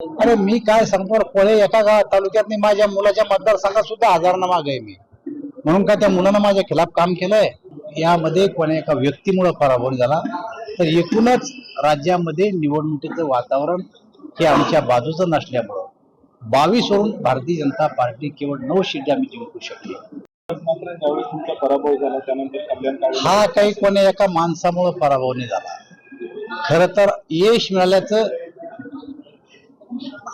अरे मी काय सांगतो कोळे एका गाव तालुक्यात माझ्या मुलाच्या मतदारसंघात सुद्धा हजारांना माग आहे मी. म्हणून का त्या मुलानं माझ्या खिलाफ काम केलंय? यामध्ये कोणा एका व्यक्तीमुळे पराभव झाला. तर एकूणच राज्यामध्ये निवडणुकीचं वातावरण हे आमच्या बाजूचं नसल्यामुळं बावीस वरून भारतीय जनता पार्टी केवळ नऊ सीट आम्ही जिंकू शकली. पराभव झाला त्यानंतर हा काही कोणी एका माणसामुळे पराभव नाही झाला. खर तर यश मिळाल्याचं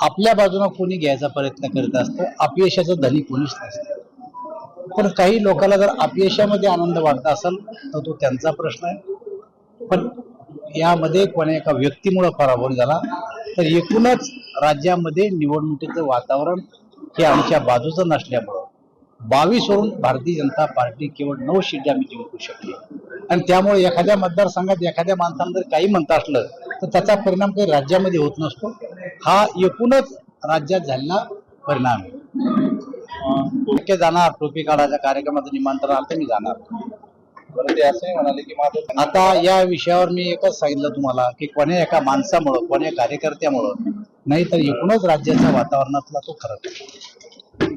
आपल्या बाजूने कोणी घ्यायचा प्रयत्न करत असतो अपयशाचं धनी कोणीच नसतं. पण काही लोकांना जर अपयशामध्ये आनंद वाटत असेल तर तो त्यांचा प्रश्न आहे. पण यामध्ये कोणा एका व्यक्तीमुळे पराभव झाला तर एकूणच राज्यामध्ये निवडणुकीचं वातावरण हे आमच्या बाजूचं नसल्यामुळं. बावीस वरून भारतीय जनता पार्टी केवळ नऊ सीट आम्ही जिंकू शकली. आणि त्यामुळे एखाद्या मतदारसंघात एखाद्या माणसानं जर काही म्हणता असलं तर त्याचा परिणाम काही राज्यामध्ये होत नसतो. हा एकूणच राज्यात झालेला परिणाम आहे. टोके जाणार टोपी काढायच्या कार्यक्रमाचं निमंत्रण आलं तर मी जाणार. बरं ते असंही म्हणाले की माझं आता या विषयावर मी एकच सांगितलं तुम्हाला की कोण्या एका माणसामुळं कोण्या कार्यकर्त्यामुळं नाही तर एकूणच राज्याच्या वातावरणातला तो फरक आहे.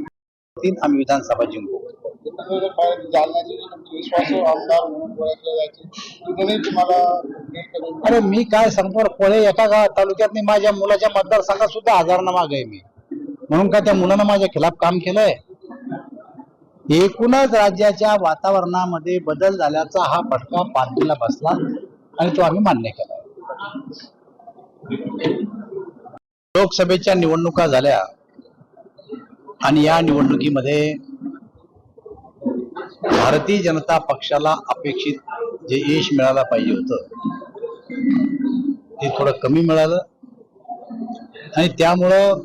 तीन आम्ही विधानसभा जिंकू. विश्वास आमदार म्हणून ओळखले जायचे. तिथूनही तुम्हाला करून अरे मी काय सांगतो कोळे एका गाव तालुक्यात माझ्या मुलाच्या मतदारसंघात सुद्धा हजारांना माग आहे मी. म्हणून का त्या मुलानं माझ्या खिलाफ काम केलंय? एकूणच राज्याच्या वातावरणामध्ये बदल झाल्याचा हा फटका पार्टीला बसला आणि तो आम्ही मान्य केला. लोकसभेच्या निवडणुका झाल्या आणि या निवडणुकीमध्ये भारतीय जनता पक्षाला अपेक्षित जे यश मिळायला पाहिजे होतं ते थोडं कमी मिळालं. आणि त्यामुळं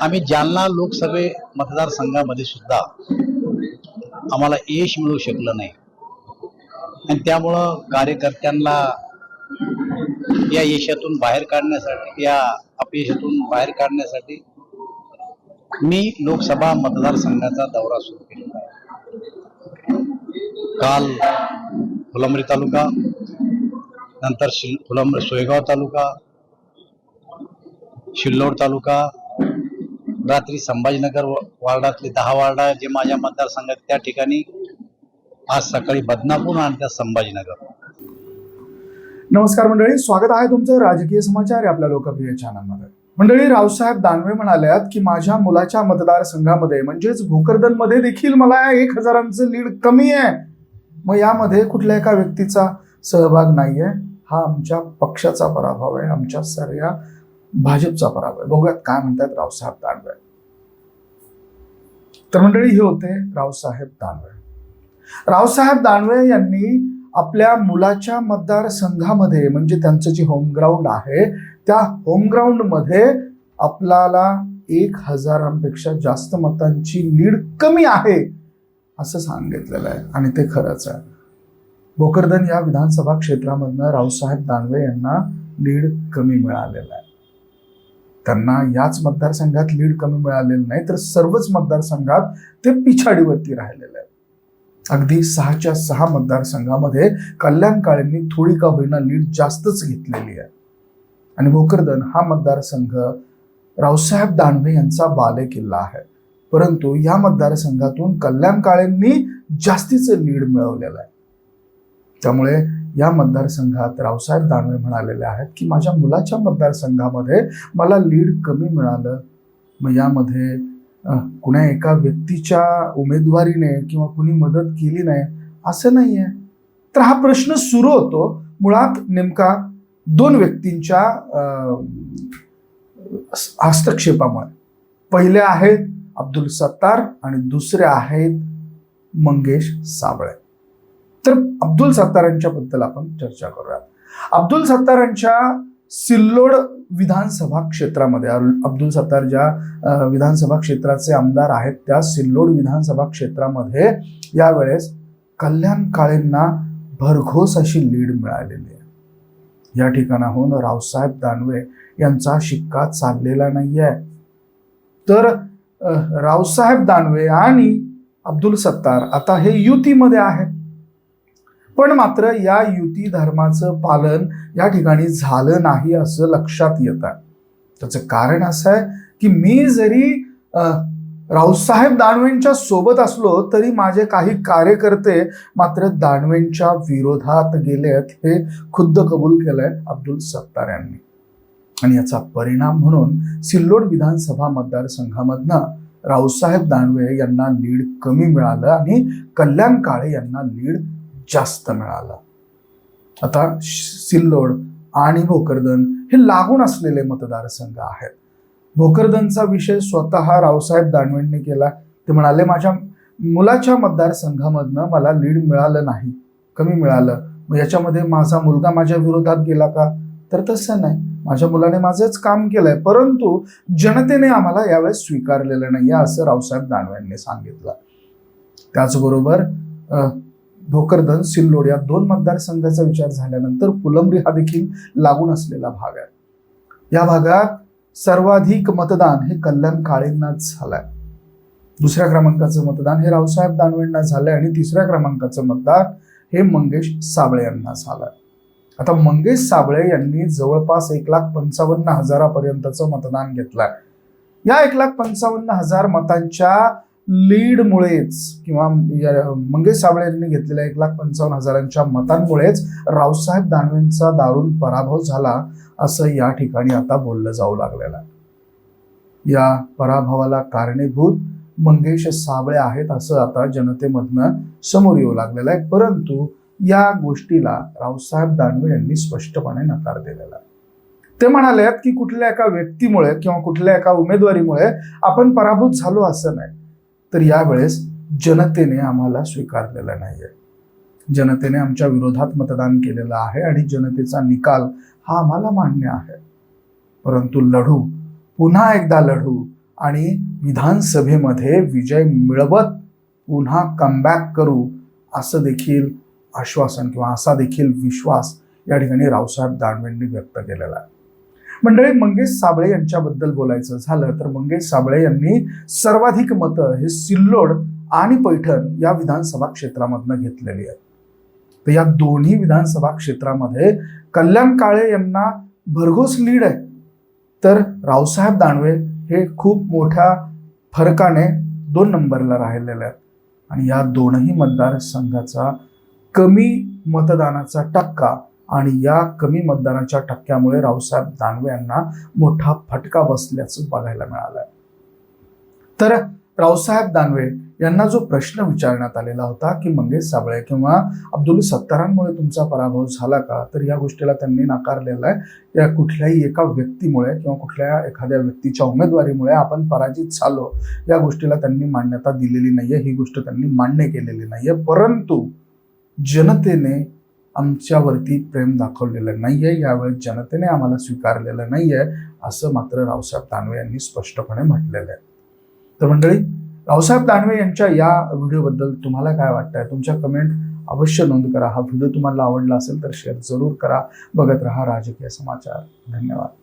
आम्ही जालना लोकसभे मतदारसंघामध्ये सुद्धा आम्हाला यश मिळू शकलं नाही. आणि त्यामुळं कार्यकर्त्यांना या यशातून बाहेर काढण्यासाठी या अपयशातून बाहेर काढण्यासाठी मी लोकसभा मतदारसंघाचा दौरा सुरू केला. काल फुलंब्री तालुका नंतर शिल फुलंब सोयगाव तालुका शिल्लोड तालुका रात्री संभाजीनगर वार्डातले दहा वार्डा जे माझ्या मतदारसंघात त्या ठिकाणी आज सकाळी बदनापूर आणि त्या संभाजीनगर. नमस्कार मंडळी स्वागत आहे तुमचं राजकीय समाचार आपल्या लोकप्रिय चॅनलमध्ये मंडळी रावसाहेब दानवे म्हणाल्यात की माझ्या मुलाच्या मतदारसंघामध्ये म्हणजेच भोकरदनमध्ये देखील मला एक हजारांचं लीड कमी आहे. मग यामध्ये कुठल्या एका व्यक्तीचा सहभाग नाही आहे हा आमच्या पक्षाचा पराभव आहे आमच्या सर्या भाजपचा पराभव आहे. बघूयात काय म्हणतात रावसाहेब दानवे. तर मंडळी हे होते रावसाहेब दानवे. रावसाहेब दानवे यांनी आपल्या मुलाच्या मतदारसंघामध्ये म्हणजे त्यांचं जे होमग्राऊंड आहे त्या होमग्राऊंडमध्ये आपल्याला एक हजारांपेक्षा जास्त मतांची लीड कमी आहे. असं सांगितलेलं आहे. आणि ते खरंच आहे. भोकरदन या विधानसभा क्षेत्रामधनं रावसाहेब दानवे यांना लीड कमी मिळालेलं आहे. त्यांना याच मतदारसंघात लीड कमी मिळालेलं नाही तर सर्वच मतदारसंघात ते पिछाडीवरती राहिलेले आहेत अगदी सहाच्या सहा मतदारसंघामध्ये कल्याण काळेंनी थोडी का होईना लीड जास्तच घेतलेली आहे. आणि भोकरदन हा मतदारसंघ रावसाहेब दानवे यांचा बालेकिल्ला आहे. परंतु या मतदारसंघातून कल्याण काळेंनी जास्तीचं लीड मिळवलेलं आहे. त्यामुळे या मतदारसंघात रावसाहेब दानवे म्हणालेले आहेत की माझ्या मुलाच्या मतदारसंघामध्ये मला लीड कमी मिळालं. मग यामध्ये कुण्या एका व्यक्तीच्या उमेदवारीने किंवा कुणी मदत केली नाही असं नाही आहे तर हा प्रश्न सुरू होतो. मुळात नेमका दोन व्यक्तींच्या हस्तक्षेपामुळे. पहिले आहेत अब्दुल सत्तार आणि दुसरे आहेत मंगेश साबळे. तर अब्दुल सत्तारांच्याबद्दल आपण चर्चा करूयात. अब्दुल सत्तारांच्या सिल्लोड विधानसभा क्षेत्रामध्ये अब्दुल सत्तार ज्या विधानसभा क्षेत्राचे आमदार आहेत त्या सिल्लोड विधानसभा क्षेत्रामध्ये यावेळेस कल्याण काळेंना भरघोस अशी लीड मिळालेली आहे. या ठिकाणाहून रावसाहेब दानवे यांचा शिक्का चाललेला नाही आहे तर रावसाहेब दानवे आणि अब्दुल सत्तार आता हे युतीमध्ये आहेत. पण मात्र या युती धर्माचं पालन या ठिकाणी झालं नाही असं लक्षात येतं. त्याचं कारण असं आहे की मी जरी रावसाहेब दानवेंच्या सोबत असलो तरी माझे काही कार्यकर्ते मात्र दानवेंच्या विरोधात गेलेत हे खुद्द कबूल केलंय अब्दुल सत्तार यांनी. आणि याचा परिणाम म्हणून सिल्लोड विधानसभा मतदारसंघामधनं रावसाहेब दानवे यांना लीड कमी मिळालं आणि कल्याण काळे यांना लीड जास्त मिळालं. आता सिल्लोड आणि भोकरदन हे लागून असलेले मतदारसंघ आहेत. भोकरदनचा विषय स्वतः रावसाहेब दानवेंनी केला. ते म्हणाले माझ्या मुलाच्या मतदारसंघामधनं मला लीड मिळालं नाही कमी मिळालं. मग याच्यामध्ये माझा मुलगा माझ्या विरोधात गेला का? तर तसं नाही. माझ्या मुलाने माझंच काम केलंय परंतु जनतेने आम्हाला यावेळेस स्वीकारलेलं नाही असं रावसाहेब दानवे यांनी सांगितलं. त्याचबरोबर भोकरदन सिल्लोड या दोन मतदारसंघाचा विचार झाल्यानंतर फुलंब्री हा देखील लागून असलेला भाग आहे. या भागात सर्वाधिक मतदान हे कल्याण काळेंनाच झालंय. दुसऱ्या क्रमांकाचं मतदान हे रावसाहेब दानवेंना झालंय आणि तिसऱ्या क्रमांकाचं मतदान हे मंगेश साबळे यांना झालंय. आता मंगेश साबळे यांनी जवळपास एक लाख पंचावन्न हजारापर्यंतचं मतदान घेतलंय. या एक लाख पंचावन्न हजार मतांच्या लीडमुळेच किंवा मंगेश साबळे यांनी घेतलेल्या एक लाख पंचावन्न हजारांच्या मतांमुळेच रावसाहेब दानवेंचा दारुण पराभव झाला असं या ठिकाणी आता बोललं जाऊ लागलेलं आहे. या पराभवाला कारणीभूत मंगेश साबळे आहेत असं आता जनतेमधनं समोर येऊ लागलेलं आहे. परंतु या गोष्टीला रावसाहेब दानवे यांनी स्पष्टपणे नकार दिलेला. ते म्हणाले की कुठल्या एका व्यक्तीमुळे किंवा कुठल्या एका उमेदवारीमुळे आपण पराभूत झालो असं नाही. तर यावेळेस जनतेने आम्हाला स्वीकारलेलं नाहीये. जनतेने आमच्या विरोधात मतदान केलेलं आहे आणि जनतेचा निकाल हा आम्हाला मान्य आहे. परंतु लढू पुन्हा एकदा लढू आणि विधानसभेमध्ये विजय मिळवत पुन्हा कमबॅक करू असं देखील आश्वासन किंवा असा देखील विश्वास या ठिकाणी रावसाहेब दानवेंनी व्यक्त केलेला आहे. मंडळी मंगेश साबळे यांच्याबद्दल बोलायचं झालं तर मंगेश साबळे यांनी सर्वाधिक मतं हे सिल्लोड आणि पैठण या विधानसभा क्षेत्रामधनं घेतलेली आहेत. तर या दोन्ही विधानसभा क्षेत्रामध्ये कल्याण काळे यांना भरघोस लीड आहे. तर रावसाहेब दानवे हे खूप मोठ्या फरकाने दोन नंबरला राहिलेले आहेत. आणि या दोनही मतदारसंघाचा कमी मतदानाचा टक्का आणि या कमी मतदानाच्या टक्क्यामुळे रावसाहेब दानवे यांना मोठा फटका बसल्याचं बघायला मिळालंय. तर रावसाहेब दानवे यांना जो प्रश्न विचारण्यात आलेला होता की मंगेश साबळे किंवा अब्दुल सत्तारांमुळे तुमचा पराभव झाला का? तर या गोष्टीला त्यांनी नाकारलेला आहे. या कुठल्याही एका व्यक्तीमुळे किंवा कुठल्या एखाद्या व्यक्तीच्या उमेदवारीमुळे आपण पराजित झालो या गोष्टीला त्यांनी मान्यता दिलेली नाही आहे ही गोष्ट त्यांनी मान्य केलेली नाही आहे परंतु जनतेने आमच्यावरती प्रेम दाखवलेलं नाही आहे यावेळी जनतेने आम्हाला स्वीकारलेलं नाही आहे असं मात्र रावसाहेब दानवे यांनी स्पष्टपणे म्हटलेलं आहे. तर मंडळी रावसाहेब दानवे यांच्या या व्हिडिओबद्दल तुम्हाला काय वाटतंय? तुमच्या कमेंट अवश्य नोंद करा. हा व्हिडिओ तुम्हाला आवडला असेल तर शेअर जरूर करा. बघत राहा राजकीय समाचार. धन्यवाद.